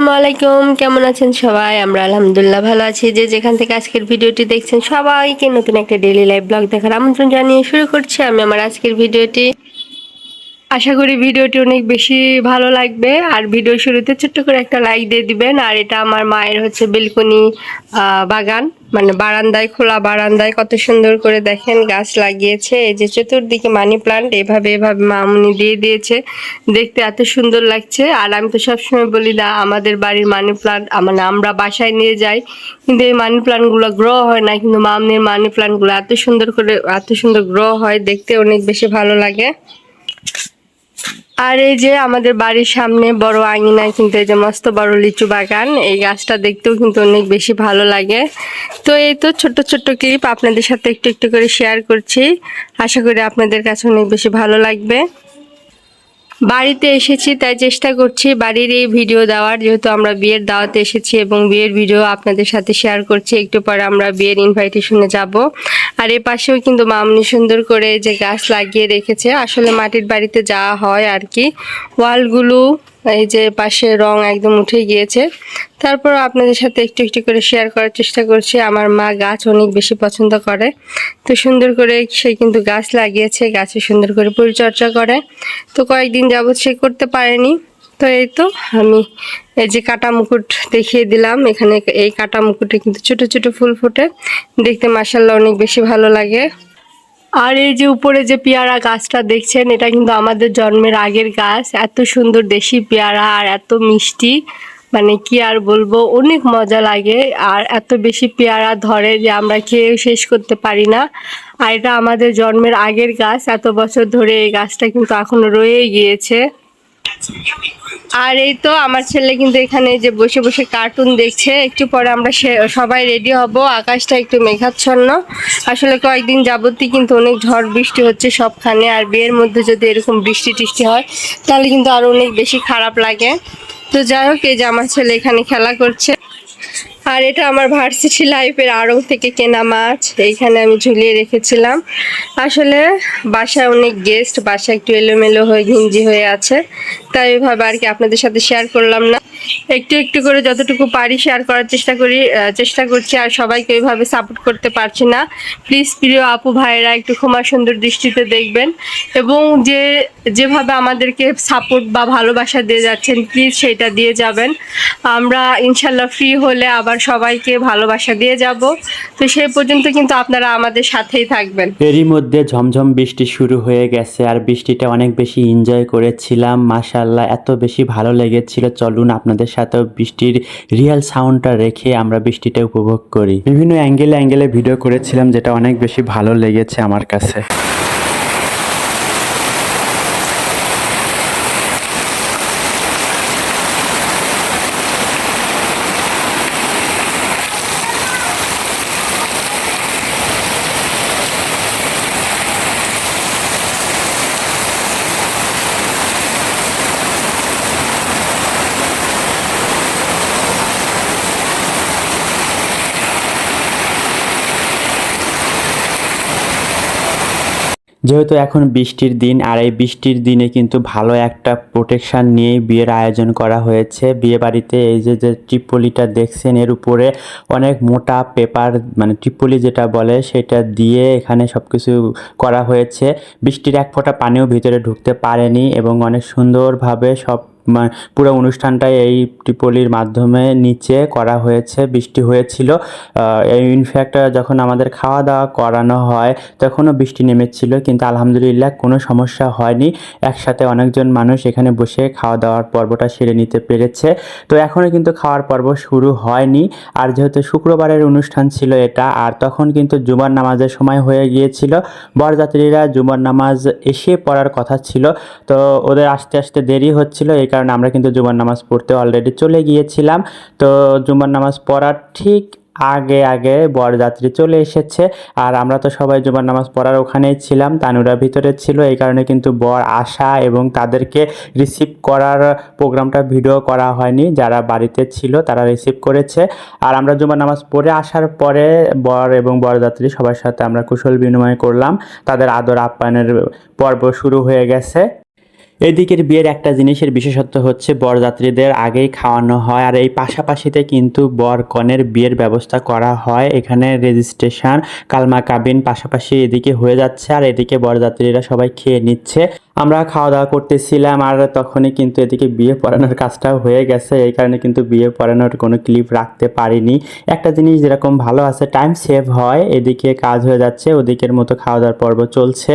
আসসালামু আলাইকুম। কেমন আছেন সবাই? আমরা আলহামদুলিল্লাহ ভালো আছি। যে যেখান থেকে আজকের ভিডিওটি দেখছেন, সবাইকে নতুন একটা ডেলি লাইভ ব্লগ দেখার আমন্ত্রণ জানিয়ে শুরু করছি। আমি আমার আজকের ভিডিওটি আশা করি ভিডিওটি অনেক বেশি ভালো লাগবে। আর ভিডিও শুরুতে ছোট্ট করে একটা লাইক দিয়ে দিবেন। আর এটা আমার মায়ের হচ্ছে বেলকনি বাগান মানে বারান্দায়, খোলা বারান্দায় কত সুন্দর করে দেখেন গাছ লাগিয়েছে। এই যে চতুর্দিকে মানি প্লান্ট, এভাবে এভাবে মামুনি দিয়ে দিয়েছে। দেখতে এত সুন্দর লাগছে। আর আমি তো সবসময় বলি, না, আমাদের বাড়ির মানি প্লান্ট মানে আমরা বাসায় নিয়ে যাই। কিন্তু এই মানি প্লান্টগুলো গ্রো হয় না। কিন্তু মামনির মানি প্লান্টগুলো এত সুন্দর করে, এত সুন্দর গ্রো হয়, দেখতে অনেক বেশি ভালো লাগে। আর এই যে আমাদের বাড়ির সামনে বড় আঙিনায় কিন্তু এই যে মস্ত বড় লিচু বাগান, এই গাছটা দেখতেও কিন্তু অনেক বেশি ভালো লাগে। তো এই তো ছোট্ট ছোট্ট ক্লিপ আপনাদের সাথে একটু একটু করে শেয়ার করছি। আশা করি আপনাদের কাছে অনেক বেশি ভালো লাগবে। বাড়িতে এসেছি, তাই চেষ্টা করছি বাড়ির এই ভিডিও দেওয়ার। যেহেতু আমরা বিয়ের দাওয়াতে এসেছি এবং বিয়ের ভিডিও আপনাদের সাথে শেয়ার করছি, একটু পরে আমরা বিয়ের ইনভাইটেশনে যাব। আর এ পাশেও কিন্তু মামনি সুন্দর করে যে গাছ লাগিয়ে রেখেছে, আসলে মাটির বাড়িতে যাওয়া হয় আর কি। ওয়ালগুলো, এই যে পাশে রং একদম উঠে গিয়েছে। তারপর আপনাদের সাথে একটু একটু করে শেয়ার করার চেষ্টা করছি। আমার মা গাছ অনেক বেশি পছন্দ করে। তো সুন্দর করে সে কিন্তু গাছ লাগিয়েছে, গাছে সুন্দর করে পরিচর্যা করে। তো কয়েকদিন যাবৎ সে করতে পারেনি। তো এই তো আমি এই যে কাটা মুকুট দেখিয়ে দিলাম। এখানে এই কাটা মুকুটে কিন্তু ছোট ছোট ফুল ফোটে। দেখতে মাসাল্লাহ অনেক বেশি ভালো লাগে। আর এই যে উপরে যে পেয়ারা গাছটা দেখছেন, এটা কিন্তু আমাদের জন্মের আগের গাছ। এত সুন্দর দেশি পেয়ারা আর এত মিষ্টি। মানে কি আর বলব, অনেক মজা লাগে। আর এত বেশি পেয়ারা ধরে যে আমরা খেয়েও শেষ করতে পারি না। আর এটা আমাদের জন্মের আগের গাছ। এত বছর ধরে এই গাছটা কিন্তু এখনও রয়ে গিয়েছে। আর এই তো আমার ছেলে কিন্তু এখানে যে বসে বসে কার্টুন দেখছে, একটু পরে আমরা সবাই রেডি হব। আকাশটা একটু মেঘাচ্ছন্ন। আসলে কয়েকদিন যাবতই কিন্তু অনেক ঝড় বৃষ্টি হচ্ছে সবখানে, আর বিয়ের মধ্যে যদি এরকম বৃষ্টি টিষ্টি হয়, তাহলে কিন্তু আরও অনেক বেশি খারাপ লাগে। তো যাই হোক, এই যে আমার ছেলে এখানে খেলা করছে। আর এটা আমার ভার্সিটি লাইফের আড়ং থেকে কেনা মাছ, এইখানে আমি ঝুলিয়ে রেখেছিলাম। আসলে বাসায় অনেক গেস্ট বাসা একটু এলোমেলো হয়ে, ঘিঞ্জি হয়ে আছে। তাই ওইভাবে আর কি আপনাদের সাথে শেয়ার করলাম না। একটু একটু করে যতটুকু পারি শেয়ার করার চেষ্টা করি চেষ্টা করছি আর সবাইকে ওইভাবে সাপোর্ট করতে পারছি না। প্লিজ প্রিয় আপু ভাইয়েরা, একটু ক্ষমা সুন্দর দৃষ্টিতে দেখবেন এবং যে, যেভাবে আমাদেরকে সাপোর্ট বা ভালোবাসা দিয়ে যাচ্ছেন প্লিজ সেটা দিয়ে যাবেন। আমরা ইনশাল্লাহ ফ্রি হলে আবার সবাইকে ভালোবাসা দিয়ে যাব। তো সেই পর্যন্ত কিন্তু আপনারা আমাদের সাথেই থাকবেন। এরই মধ্যে ঝমঝম বৃষ্টি শুরু হয়ে গেছে আর বৃষ্টিটা অনেক বেশি এনজয় করেছিলাম। মাশাল্লাহ এত বেশি ভালো লেগেছিল। চলুন আপনাদের সাথেও বৃষ্টির রিয়েল সাউন্ডটা রেখে আমরা বৃষ্টিটা উপভোগ করি। বিভিন্ন অ্যাঙ্গেলে অ্যাঙ্গেলে ভিডিও করেছিলাম, যেটা অনেক বেশি ভালো লেগেছে আমার কাছে। যেহেতু এখন বৃষ্টির দিন, আর এই বৃষ্টির দিনে কিন্তু ভালো একটা প্রোটেকশান নিয়েই বিয়ের আয়োজন করা হয়েছে। বিয়ে বাড়িতে এই যে যে ট্রিপলিটা দেখছেন, এর উপরে অনেক মোটা পেপার মানে ট্রিপলি যেটা বলে, সেটা দিয়ে এখানে সব কিছু করা হয়েছে। বৃষ্টির এক ফোঁটা পানিও ভিতরে ঢুকতে পারেনি এবং অনেক সুন্দরভাবে সব পুরো অনুষ্ঠানটাই এই টিপলির মাধ্যমে নিচে করা হয়েছে, বৃষ্টি হয়েছিল। এই ইনফ্যাক্ট যখন আমাদের খাওয়া দাওয়া করানো হয়, তখনও বৃষ্টি নেমেছিল, কিন্তু আলহামদুলিল্লাহ কোনো সমস্যা হয়নি। একসাথে অনেকজন মানুষ এখানে বসে খাওয়া দাওয়ার পর্বটা সেরে নিতে পেরেছে। তো এখনও কিন্তু খাওয়ার পর্ব শুরু হয়নি। আর যেহেতু শুক্রবারের অনুষ্ঠান ছিল এটা, আর তখন কিন্তু জুমার নামাজের সময় হয়ে গিয়েছিল, বরযাত্রীরা জুমার নামাজ এসে পড়ার কথা ছিল। তো ওদের আসতে আসতে দেরি হচ্ছিল, এই কারণে আমরা কিন্তু জুমার নামাজ পড়তে অলরেডি চলে গিয়েছিলাম। তো জুমার নামাজ পড়ার ঠিক আগে আগে বরযাত্রী চলে এসেছে। আর আমরা তো সবাই জুমার নামাজ পড়ার ওখানেই ছিলাম, তানুরা ভিতরে ছিল। এই কারণে কিন্তু বর আসা এবং তাদেরকে রিসিভ করার প্রোগ্রামটা ভিডিও করা হয়নি। যারা বাড়িতে ছিল তারা রিসিভ করেছে। আর আমরা জুমার নামাজ পড়ে আসার পরে বর এবং বরযাত্রী সবার সাথে আমরা কুশল বিনিময় করলাম। তাদের আদর আপ্যায়নের পর্ব শুরু হয়ে গেছে। এদিকের বিয়ের একটা জিনিসের বিশেষত্ব হচ্ছে বরযাত্রীদের আগেই খাওয়ানো হয়, আর এই পাশাপাশিতে কিন্তু বর কনের বিয়ের ব্যবস্থা করা হয়। এখানে রেজিস্ট্রেশন কালমা কাবিন পাশাপাশি এদিকে হয়ে যাচ্ছে, আর এদিকে বরযাত্রীরা সবাই খেয়ে নিচ্ছে। আমরা খাওয়া দাওয়া করতেছিলাম আর তখনই কিন্তু এদিকে বিয়ে পড়ানোর কাজটাও হয়ে গেছে। এই কারণে কিন্তু বিয়ে পড়ানোর কোনো ক্লিপ রাখতে পারিনি। একটা জিনিস যেরকম ভালো আছে টাইম সেভ হয় এদিকে কাজ হয়ে যাচ্ছে ওদিকের মতো খাওয়া দাওয়ার পর্ব চলছে।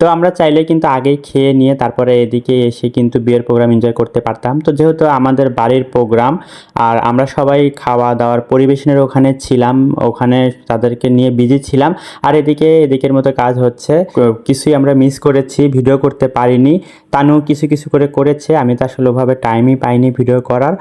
তো আমরা চাইলে কিন্তু আগেই খেয়ে নিয়ে তারপরে এদিকে এসে কিন্তু বিয়ের প্রোগ্রাম এনজয় করতে পারতাম। তো যেহেতু আমাদের বাড়ির প্রোগ্রাম আর আমরা সবাই খাওয়া দাওয়ার পরিবেশনের ওখানে ছিলাম ওখানে তাদেরকে নিয়ে বিজি ছিলাম আর এদিকে এদিকের মতো কাজ হচ্ছে। কিছুই আমরা মিস করেছি ভিডিও করতে পারিনি। তানু কিছু কিছু করে করেছে, আমি তো আসলে ওভাবে টাইমই পাইনি ভিডিও করার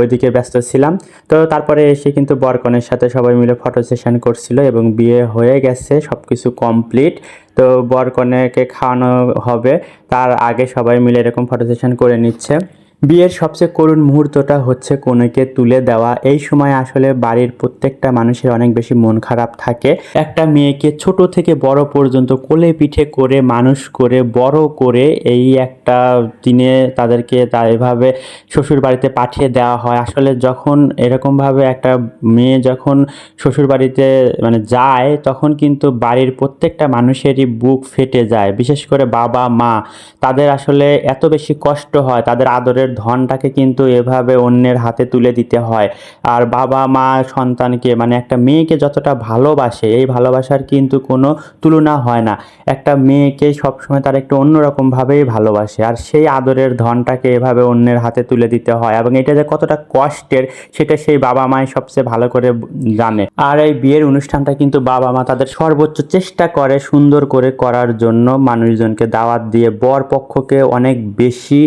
ওইদিকে ব্যস্ত ছিলাম। তো তারপরে এসে কিন্তু বরকনের সাথে সবাই মিলে ফটো সেশন করছিল এবং বিয়ে হয়ে গেছে সব কিছু কমপ্লিট তো বরকনেকে খাওয়ানো হবে, তার আগে সবাই মিলে এরকম ফটো সেশন করে নিচ্ছে। বিয়ের সবচেয়ে করুণ মুহূর্তটা হচ্ছে কনেকে তুলে দেওয়া। এই সময় আসলে বাড়ির প্রত্যেকটা মানুষের অনেক বেশি মন খারাপ থাকে। একটা মেয়েকে ছোট থেকে বড় পর্যন্ত কোলে পিঠে করে, মানুষ করে, বড় করে এই একটা দিনে তাদেরকে তা এভাবে শ্বশুর বাড়িতে পাঠিয়ে দেওয়া হয়। আসলে যখন এরকমভাবে একটা মেয়ে যখন শ্বশুর বাড়িতে মানে যায়, তখন কিন্তু বাড়ির প্রত্যেকটা মানুষেরই বুক ফেটে যায়। বিশেষ করে বাবা, মা, তাদের আসলে এত বেশি কষ্ট হয়, তাদের আদরের ধনটাকে কিন্তু এভাবে অন্যের হাতে তুলে দিতে হয়। আর বাবা মা সন্তানকে মানে একটা মেয়েকে যতটা ভালোবাসে, এই ভালোবাসার কিন্তু কোনো তুলনা হয় না। একটা মেয়েকে সবসময় তারা একটু অন্যরকমভাবেই ভালোবাসে। আর সেই আদরের ধনটাকে এভাবে অন্যের হাতে তুলে দিতে হয়। এবং এটা যে কতটা কষ্টের, সেটা সেই বাবা মাই সবচেয়ে ভালো করে জানে। আর এই বিয়ের অনুষ্ঠানটা কিন্তু বাবা মা তাদের সর্বোচ্চ চেষ্টা করে সুন্দর করে করার জন্য মানুষজনকে দাওয়াত দিয়ে। বর পক্ষকে অনেক বেশি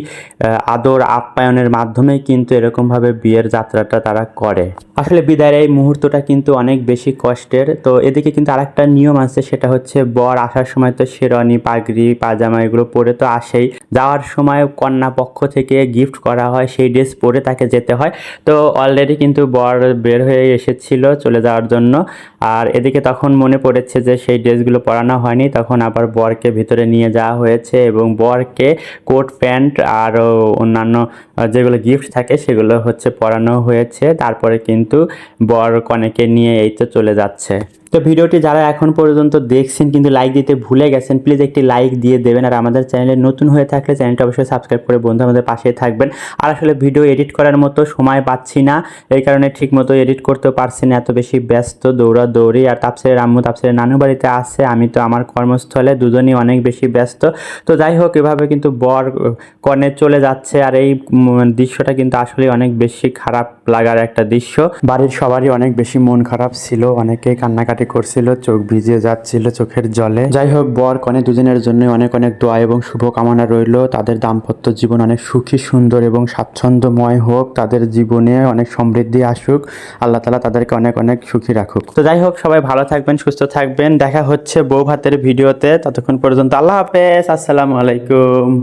আদর আপ্যায়নের মাধ্যমে কিন্তু এরকমভাবে বিয়ের যাত্রাটা তারা করে। আসলে বিদায়ের এই মুহূর্তটা কিন্তু অনেক বেশি কষ্টের। তো এদিকে কিন্তু আরেকটা নিয়ম আছে, সেটা হচ্ছে বর আসার সময় তো শেরওয়ানি, পাগড়ি, পাজামা এগুলো পরে তো আসেই। যাওয়ার সময় কন্যা পক্ষ থেকে গিফট করা হয়, সেই ড্রেস পরে তাকে যেতে হয়। তো অলরেডি কিন্তু বর বের হয়ে এসেছিল চলে যাওয়ার জন্য। আর এদিকে তখন মনে পড়েছে যে সেই ড্রেসগুলো পরানো হয়নি, তখন আবার বরকে ভিতরে নিয়ে যাওয়া হয়েছে এবং বরকে কোট, প্যান্ট আর অন্যান্য যেগুলো গিফট থাকে সেগুলো হচ্ছে পড়ানো হয়েছে। তারপরে কিন্তু বর কনেকে নিয়ে এই তো চলে যাচ্ছে। তো ভিডিওটি যারা এখন পর্যন্ত দেখছেন কিন্তু লাইক দিতে ভুলে গেছেন প্লিজ একটি লাইক দিয়ে দেবেন। আর আমাদের চ্যানেলে নতুন হয়ে থাকলে চ্যানেলটা অবশ্যই সাবস্ক্রাইব করে বন্ধু আমাদের পাশে থাকবেন। আর আসলে ভিডিও এডিট করার মতো সময় পাচ্ছি না, এই কারণে ঠিক মতো এডিট করতে পারছি না, এত বেশি ব্যস্ত দৌড়া দৌড়ি আর তাপসের আম্মু তাপসের নানু বাড়িতে আছে, আমি তো আমার কর্মস্থলে দুজনই অনেক বেশি ব্যস্ত। তো যাই হোক, এভাবে কিন্তু বর কনে চলে যাচ্ছে, আর এই দৃশ্যটা কিন্তু আসলে অনেক বেশি খারাপ লাগার একটা দৃশ্য। বাড়ির সবারই অনেক বেশি মন খারাপ ছিল, অনেকেই কান্নাকাটি করছিল, চোখ ভিজে যাচ্ছিল চোখের জলে। যাই হোক বর কনে দুজনের জন্য অনেক অনেক দোয়া এবং শুভকামনা রইল। তাদের দাম্পত্য জীবন অনেক সুখী, সুন্দর এবং স্বাচ্ছন্দ্যময় হোক। তাদের জীবনে অনেক সমৃদ্ধি আসুক। আল্লাহ তালা তাদেরকে অনেক অনেক সুখী রাখুক। তো যাই হোক সবাই ভালো থাকবেন, সুস্থ থাকবেন। দেখা হচ্ছে বউ ভাতের ভিডিওতে। ততক্ষণ পর্যন্ত আল্লাহ হাফেজ। আসসালামু আলাইকুম।